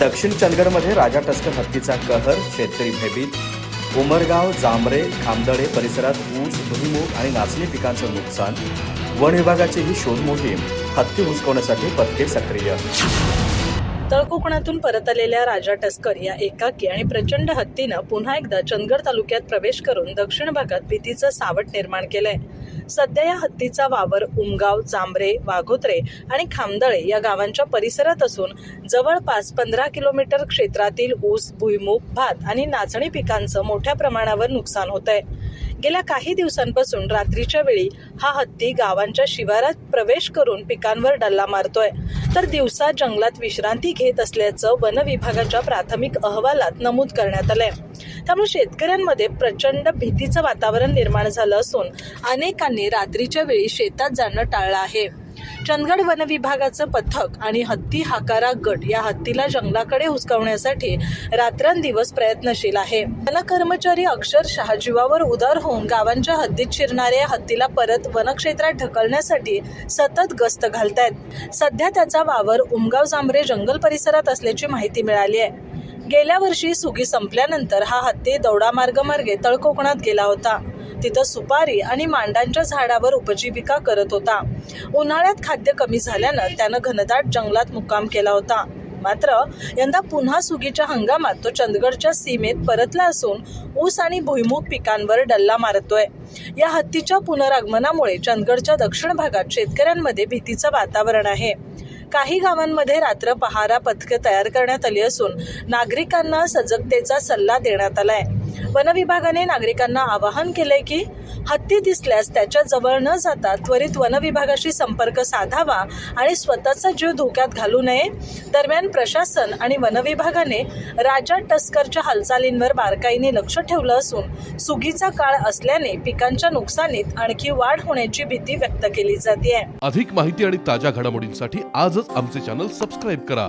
दक्षिण चंदगडमध्ये राजा टस्कर हत्तीचा कहर शेतकरी भयभीत. उमरगाव जांभरे खामदळे परिसरात ऊस भुईमूग आणि नाचणी पिकांचं नुकसान. वन विभागाची ही शोध मोहीम. हत्ती हुसकवण्यासाठी पथके सक्रिय. तळकोकणातून परत आलेल्या राजा टस्कर या एकाकी आणि प्रचंड हत्तीनं पुन्हा एकदा चंदगड तालुक्यात प्रवेश करून दक्षिण भागात भीतीचं सावट निर्माण केलंय. सध्या या हत्तीचा वावर उमगाव जांभरे वाघोत्रे आणि खामदळे या गावांच्या परिसरात असून जवळपास पंधरा किलोमीटर क्षेत्रातील ऊस भुईमूग भात आणि नाचणी पिकांचं मोठ्या प्रमाणावर नुकसान होत आहे. गेल्या काही दिवसांपासून रात्रीच्या वेळी हा हत्ती गावांच्या शिवारात प्रवेश करून पिकांवर डल्ला मारतोय. तर दिवसा जंगलात विश्रांती घेत असल्याचं वन विभागाच्या प्राथमिक अहवालात नमूद करण्यात आलंय. त्यामुळे शेतकऱ्यांमध्ये प्रचंड भीतीचं वातावरण निर्माण झालं असून अनेकांनी रात्रीच्या वेळी शेतात जाणं टाळलं आहे. चंदगड वन विभागाचं पथक आणि हत्ती हाकारा गट या हत्तीला जंगलाकडे हुसकावण्यासाठी रात्रंदिवस प्रयत्नशील आहे. वनकर्मचारी अक्षरशः जीवावर उदार होऊन गावांच्या हद्दीत शिरणाऱ्या हत्तीला परत वनक्षेत्रात ढकलण्यासाठी सतत गस्त घालतायत. सध्या त्याचा वावर उमगाव जांभरे जंगल परिसरात असल्याची माहिती मिळाली आहे. गेल्या वर्षी सुगी संपल्यानंतर हा हत्ती दौडा मार्गे तळकोकणात गेला होता. तिथं सुपारी आणि मांडांच्या झाडावर उपजीविका करत होता. उन्हाळ्यात खाद्य कमी झाल्यानं त्यानं घनदाट जंगलात मुक्काम केला होता. मात्र यंदा पुन्हा सुगीच्या हंगामात तो चंदगडच्या सीमेत परतला असून ऊस आणि भुईमुग पिकांवर डल्ला मारतोय. या हत्तीच्या पुनरागमनामुळे चंदगडच्या दक्षिण भागात शेतकऱ्यांमध्ये भीतीचं वातावरण आहे. काही गावांमध्ये रात्र पहारा पथके तयार करण्यात आली असून नागरिकांना सजगतेचा सल्ला देण्यात आला आहे विभागाने नागरिकांना आवाहन केलंय की हत्ती दिसल्यास त्याच्याजवळ न जाता त्वरित वन विभागाशी संपर्क साधावा आणि स्वतःचा जीव धोक्यात घालू नये. दरम्यान प्रशासन आणि वन विभागाने राजा टस्करच्या हालचालींवर बारकाईने लक्ष ठेवलं असून सुगीचा काळ असल्याने पिकांच्या नुकसानीत आणखी वाढ होण्याची भीती व्यक्त केली जाते अधिक माहिती आणि ताज्या घडामोडींसाठी आजच आमचे चॅनल सबस्क्राईब करा.